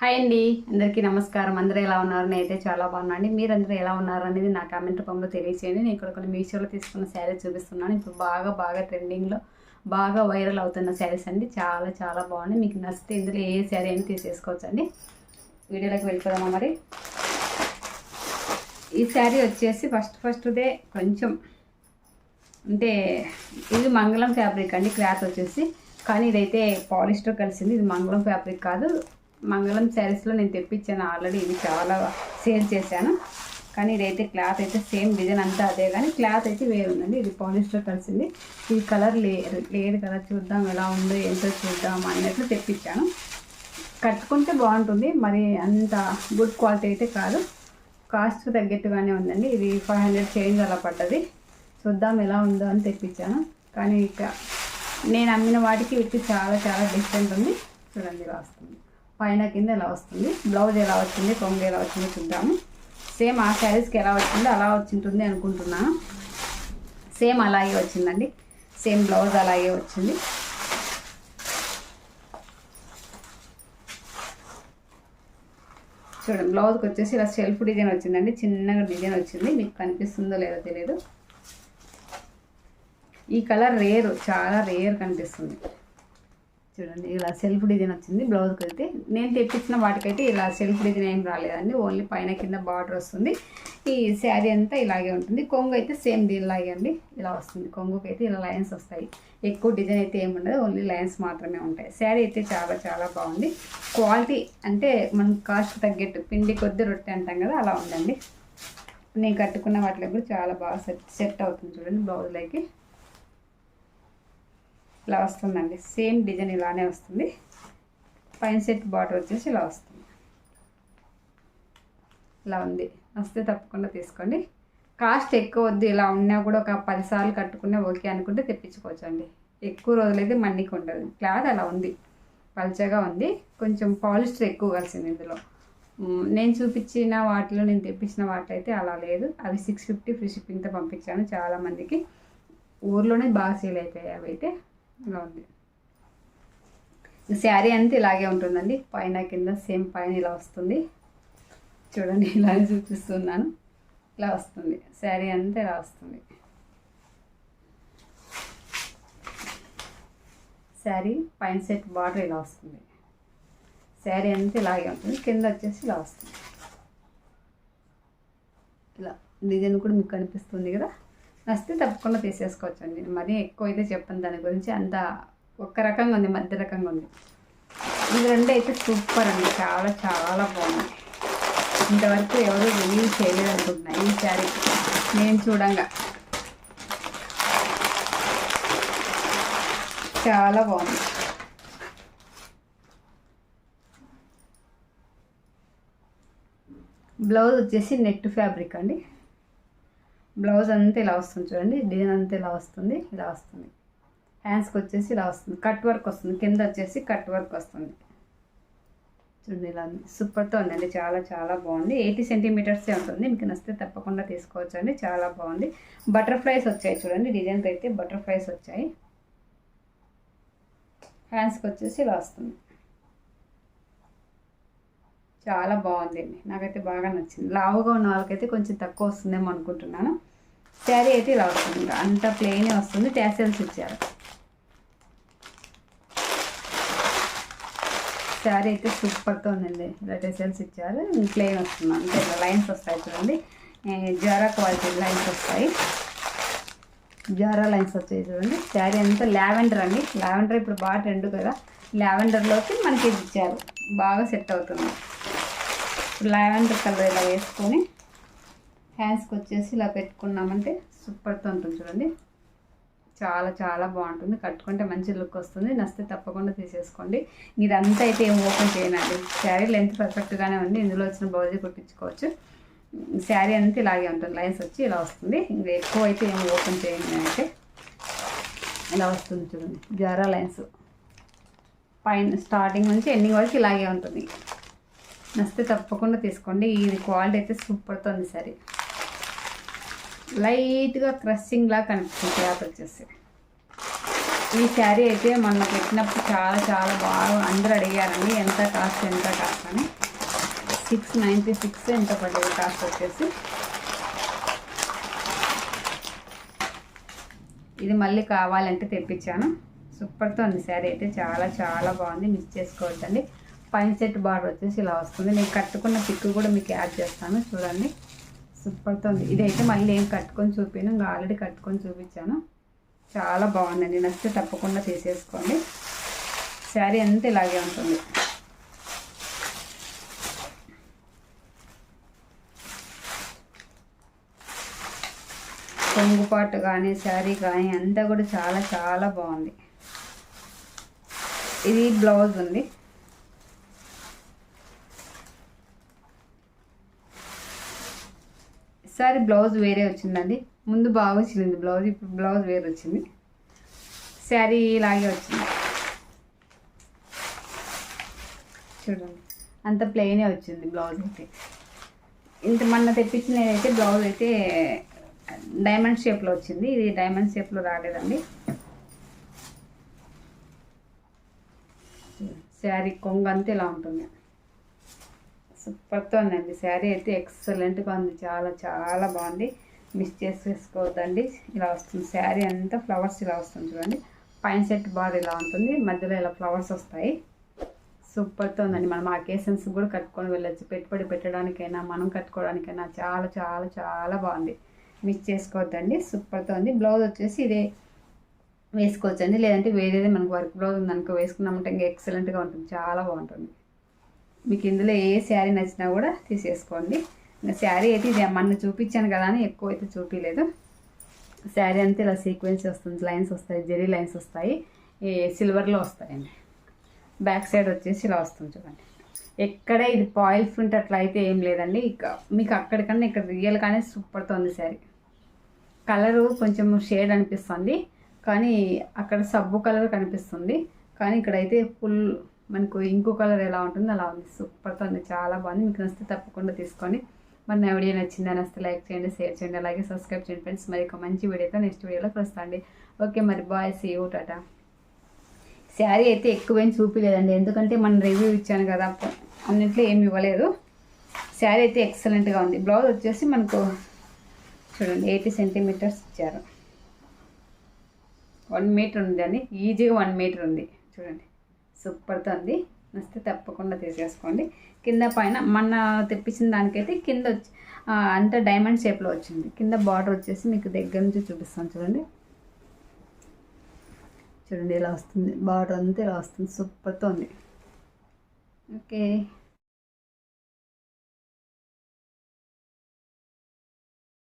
Hi అండి. అందరికీ నమస్కారం. అందరూ ఎలా ఉన్నారు? నేనైతే చాలా బాగున్నాను మీరందరూ ఎలా ఉన్నారు అనేది నా కామెంట్ రూపంలో తెలియచేయండి. నేను ఇక్కడ కొన్ని మీషోలో తీసుకున్న శారీ చూపిస్తున్నాను. ఇప్పుడు బాగా బాగా ట్రెండింగ్లో బాగా వైరల్ అవుతున్న శారీస్ అండి. చాలా చాలా బాగున్నాయి. మీకు నచ్చితే ఇందులో ఏ శారీ అయినా తీసేసుకోవచ్చు అండి వీడియోలోకి వెళ్ళిపోదామా మరి? ఈ శారీ వచ్చేసి ఫస్ట్ ఫస్ట్దే కొంచెం అంటే ఇది మంగళం ఫ్యాబ్రిక్ అండి. క్లాత్ వచ్చేసి. కానీ ఇదైతే పాలిస్టర్ కలిసింది. ఇది మంగళం ఫ్యాబ్రిక్ కాదు. మంగళం శారీస్లో నేను తెప్పించాను ఆల్రెడీ ఇది చాలా సేల్ చేశాను. కానీ ఇదైతే క్లాత్ అయితే సేమ్ డిజైన్ అంతా అదే కానీ క్లాత్ అయితే వేరు ఉందండి. ఇది పాలిస్టర్ కలిసింది. ఈ కలర్ లేరు లేదు కదా చూద్దాం ఎలా ఉందో ఏంటో చూద్దాం అన్నట్లు తెప్పించాను. కట్టుకుంటే బాగుంటుంది మరి అంత గుడ్ క్వాలిటీ అయితే కాదు. కాస్ట్ తగ్గట్టుగానే ఉందండి. ఇది ఫైవ్ హండ్రెడ్ చేంజ్ అలా పడ్డది. చూద్దాం ఎలా ఉందో అని తెప్పించాను. కానీ ఇక నేను అమ్మిన వాటికి వీటికి చాలా చాలా డిఫరెంట్ ఉంది. చూడండి రాస్తుంది పైన కింద ఎలా వస్తుంది? బ్లౌజ్ ఎలా వచ్చింది? కొంగు ఎలా వచ్చిందో చూద్దాము. సేమ్ ఆ శారీస్కి ఎలా వచ్చిందో అలా వచ్చింటుంది అనుకుంటున్నాను సేమ్ అలాగే వచ్చిందండి. సేమ్ బ్లౌజ్ అలాగే వచ్చింది. చూడండి బ్లౌజ్కి వచ్చేసి ఇలా సెల్ఫ్ డిజైన్ వచ్చిందండి. చిన్నగా డిజైన్ వచ్చింది. మీకు కనిపిస్తుందో లేదో తెలియదు ఈ కలర్ రేరు చాలా రేర్ కనిపిస్తుంది. చూడండి ఇలా సెల్ఫ్ డిజైన్ వచ్చింది బ్లౌజ్కి అయితే నేను తెప్పించిన వాటికైతే ఇలా సెల్ఫ్ డిజైన్ ఏం రాలేదండి ఓన్లీ పైన కింద బార్డర్ వస్తుంది. ఈ శారీ అంతా ఇలాగే ఉంటుంది. కొంగు అయితే సేమ్ దీనిలాగే అండి ఇలా వస్తుంది. కొంగుకి అయితే ఇలా లైన్స్ వస్తాయి. ఎక్కువ డిజైన్ అయితే ఏమి ఉండదు ఓన్లీ లైన్స్ మాత్రమే ఉంటాయి. శారీ అయితే చాలా చాలా బాగుంది. క్వాలిటీ అంటే మనం కాస్ట్ తగ్గట్టు పిండి కొద్ది రొట్టె అంటాం కదా అలా ఉందండి. నేను కట్టుకున్న వాటిలో కూడా చాలా బాగా సెట్ సెట్ అవుతుంది చూడండి బ్లౌజ్లోకి ఇలా వస్తుందండి. సేమ్ డిజైన్ ఇలానే వస్తుంది. పైన సెట్ బార్డర్ వచ్చేసి ఇలా వస్తుంది. ఇలా ఉంది. వస్తే తప్పకుండా తీసుకోండి. కాస్ట్ ఎక్కువ వద్దు. ఇలా ఉన్నా కూడా ఒక పదిసార్లు కట్టుకునే ఓకే అనుకుంటే తెప్పించుకోవచ్చు అండి ఎక్కువ రోజులైతే మన్నికి ఉండదు. క్లాత్ అలా ఉంది. పల్చగా ఉంది. కొంచెం పాలిస్టర్ ఎక్కువ కలిసింది ఇందులో. నేను చూపించిన వాటిలో నేను తెప్పించిన వాటి అలా లేదు. అవి సిక్స్ ఫిఫ్టీ ఫ్రీ షిప్పింగ్తో పంపించాను. చాలామందికి ఊర్లోనే బాగా సేల్ అయిపోయాయి అవి అయితే. ఇలా ఉంది శారీ అంతా ఇలాగే ఉంటుందండి. పైన కింద సేమ్ పైన ఇలా వస్తుంది. చూడండి ఇలా చూపిస్తున్నాను. ఇలా వస్తుంది. శారీ అంతా ఇలా వస్తుంది. శారీ పైన సెట్ బార్డర్ ఇలా వస్తుంది. శారీ అంతా ఇలాగే ఉంటుంది. కింద వచ్చేసి ఇలా వస్తుంది. ఇలా డిజైన్ కూడా మీకు కనిపిస్తుంది కదా? నచ్చితే తప్పకుండా తీసేసుకోవచ్చు అండి మరీ ఎక్కువ అయితే చెప్పను దాని గురించి అంత ఒక్క రకంగా ఉంది మధ్య రకంగా ఉంది. ఇవి రెండు అయితే సూపర్ అండి చాలా చాలా బాగున్నాయి. ఇంతవరకు ఎవరు రివ్యూ చేయలేదు అనుకుంటున్నా ఈ శారీ నేను చూడంగా. చాలా బాగుంది. బ్లౌజ్ వచ్చేసి నెట్ ఫ్యాబ్రిక్ అండి. బ్లౌజ్ అంతా ఇలా వస్తుంది చూడండి డిజైన్ అంతా ఇలా వస్తుంది ఇలా వస్తుంది. హ్యాండ్స్కి వచ్చేసి ఇలా వస్తుంది. కట్ వర్క్ వస్తుంది. కింద వచ్చేసి కట్ వర్క్ వస్తుంది. చూడండి ఇలా ఉంది. సూపర్తో ఉందండి. చాలా చాలా బాగుంది. ఎయిటీ సెంటీమీటర్సే ఉంటుంది. మీకు నచ్చితే తప్పకుండా తీసుకోవచ్చు అండి చాలా బాగుంది. బటర్ఫ్లైస్ వచ్చాయి చూడండి. డిజైన్కి అయితే బటర్ఫ్లైస్ వచ్చాయి. హ్యాండ్స్కి వచ్చేసి ఇలా వస్తుంది. చాలా బాగుందండి నాకైతే బాగా నచ్చింది. లావుగా ఉన్న వాళ్ళకైతే కొంచెం తక్కువ వస్తుందేమో అనుకుంటున్నాను. శారీ అయితే ఇలా వస్తుంది. ఇంకా అంత ప్లెయినే వస్తుంది. ట్యాసెల్స్ ఇచ్చారు. శారీ అయితే సూపర్తో ఉందండి. ఇలా టెసల్స్ ఇచ్చారు. ప్లెయిన్ వస్తుంది. అంటే ఇలా లైన్స్ వస్తాయి చూడండి. జారా క్వాలిటీ లైన్స్ వస్తాయి. జారా లైన్స్ వచ్చాయి చూడండి. శారీ అంతా లావెండర్ అండి. లావెండర్ ఇప్పుడు బాగా ట్రెండ్ కదా. లావెండర్లోకి మనకి ఇది ఇచ్చారు. బాగా సెట్ అవుతుంది. లావెండర్ కలర్ ఇలా వేసుకొని హ్యాండ్స్కి వచ్చేసి ఇలా పెట్టుకున్నామంటే సూపర్తో ఉంటుంది చూడండి. చాలా చాలా బాగుంటుంది. కట్టుకుంటే మంచి లుక్ వస్తుంది. నచ్చితే తప్పకుండా తీసేసుకోండి. ఇదంతా అయితే ఏం ఓపెన్ చేయనండి. శారీ లెంత్ పర్ఫెక్ట్గానే ఉంది. ఇందులో వచ్చిన బ్లౌజే కుట్టించుకోవచ్చు. శారీ అంతా ఇలాగే ఉంటుంది. లైన్స్ వచ్చి ఇలా వస్తుంది. ఇంకా ఎక్కువ అయితే ఏం ఓపెన్ చేయండి అంటే ఇలా వస్తుంది చూడండి. Zara lines. పైన స్టార్టింగ్ నుంచి ఎండింగ్ వరకు ఇలాగే ఉంటుంది. నచ్చితే తప్పకుండా తీసుకోండి. ఇది క్వాలిటీ అయితే సూపర్తో ఉంది సరే. లైట్గా క్రషింగ్ కనిపిస్తుంది క్లాత్ వచ్చేసి. ఈ శారీ అయితే మొన్న పెట్టినప్పుడు చాలా చాలా బాగా అందరూ అడిగారండి ఎంత కాస్ట్ ఎంత కాస్ట్ అని. సిక్స్ నైంటీ సిక్స్ ఎంత పడేది కాస్ట్ వచ్చేసి. ఇది మళ్ళీ కావాలంటే తెప్పించాను. సూపర్తో ఉంది శారీ అయితే చాలా చాలా బాగుంది. మిస్ చేసుకోవద్దండి. పైన సెట్ బార్డర్ వచ్చేసి ఇలా వస్తుంది. నేను కట్టుకున్న పిక్ కూడా మీకు యాడ్ చేస్తాను. చూడండి. సూపర్తో ఉంది. ఇదైతే మళ్ళీ ఏం కట్టుకొని చూపాను ఇంకా ఆల్రెడీ కట్టుకొని చూపించాను. చాలా బాగుందండి. నచ్చితే తప్పకుండా తీసేసుకోండి. శారీ అంతా ఇలాగే ఉంటుంది. కొంగుపాటు కానీ శారీ కానీ అంతా కూడా చాలా చాలా బాగుంది. ఇది బ్లౌజ్ ఉంది. సారీ బ్లౌజ్ వేరే వచ్చిందండి. ముందు బాగా వచ్చింది బ్లౌజ్ ఇప్పుడు బ్లౌజ్ వేరే వచ్చింది. శారీ ఇలాగే వచ్చింది. చూడండి. అంత ప్లెయినే వచ్చింది బ్లౌజ్ అయితే. ఇంత మొన్న తెప్పించిన అయితే బ్లౌజ్ అయితే డైమండ్ షేప్లో వచ్చింది. ఇది డైమండ్ షేప్లో రాలేదండి. శారీ కొంగ అంతా ఇలా ఉంటుంది. సూపర్తో ఉందండి శారీ అయితే ఎక్సలెంట్ ఉంది. చాలా చాలా బాగుంది. మిస్ చేసేసుకోవద్దండి. ఇలా వస్తుంది. శారీ అంతా ఫ్లవర్స్ ఇలా వస్తుంది చూడండి. పైన సెట్ బార్ ఇలా ఉంటుంది. మధ్యలో ఇలా ఫ్లవర్స్ వస్తాయి. సూపర్తో ఉందండి. మనం అకేషన్స్ కూడా కట్టుకొని వెళ్ళొచ్చు. పెట్టుబడి పెట్టడానికైనా మనం కట్టుకోవడానికైనా చాలా చాలా చాలా బాగుంది. మిస్ చేసుకోవద్దండి. సూపర్తో ఉంది. బ్లౌజ్ వచ్చేసి ఇదే వేసుకోవచ్చండి. లేదంటే వేరేదే మనకు వర్క్ బ్లౌజ్ ఉందనుకో వేసుకున్నామంటే ఇంకా ఎక్సలెంట్గా ఉంటుంది. చాలా బాగుంటుంది. మీకు ఇందులో ఏ శారీ నచ్చినా కూడా తీసేసుకోండి. ఇంకా శారీ అయితే ఇది మొన్న చూపించాను కదా అని ఎక్కువ అయితే చూపించలేదు శారీ అంతా ఇలా సీక్వెన్స్ వస్తుంది లైన్స్ వస్తాయి జెరీ లైన్స్ వస్తాయి. సిల్వర్లో వస్తాయండి. బ్యాక్ సైడ్ వచ్చేసి ఇలా వస్తుంది చూడండి. ఎక్కడ ఇది పాయిల్ ప్రింట్ అట్లా అయితే ఏం లేదండి. ఇక మీకు అక్కడికన్నా ఇక్కడ రియల్గానే సూపర్తో ఉంది శారీ. కలరు కొంచెం షేడ్ అనిపిస్తుంది. కానీ అక్కడ సబ్బు కలర్ కనిపిస్తుంది. కానీ ఇక్కడైతే ఫుల్ మనకు ఇంకో కలర్ ఎలా ఉంటుందో అలా ఉంది. సూపర్తో ఉంది. చాలా బాగుంది. మీకు నచ్చితే తప్పకుండా తీసుకోండి. మరి నా వీడియో నచ్చిందా నచ్చితే లైక్ చేయండి షేర్ చేయండి అలాగే సబ్స్క్రైబ్ చేయండి ఫ్రెండ్స్ మరి ఒక మంచి వీడియోతో నెక్స్ట్ వీడియోలో కలుస్తాండి ఓకే మరి bye see you tata sari అయితే ఎక్కువేం చూపించలేదండి ఎందుకంటే మనం రివ్యూ ఇచ్చాను కదా అన్నింటిలో ఏమి ఇవ్వలేదు. శారీ అయితే ఎక్సలెంట్గా ఉంది. బ్లౌజ్ వచ్చేసి మనకు చూడండి ఎయిటీ సెంటీమీటర్స్ ఇచ్చారు. వన్ మీటర్ ఉంది అండి ఈజీగా వన్ మీటర్ ఉంది. చూడండి. సూపర్తో వస్తే తప్పకుండా తీసేసుకోండి. కింద పైన మొన్న తెప్పించిన దానికైతే కింద వచ్చి డైమండ్ షేప్లో వచ్చింది. కింద బార్డర్ వచ్చేసి మీకు దగ్గర నుంచి చూపిస్తాను చూడండి. చూడండి ఇలా వస్తుంది. బార్డర్ అంతా ఇలా వస్తుంది. సూపర్తో ఉంది. ఓకే.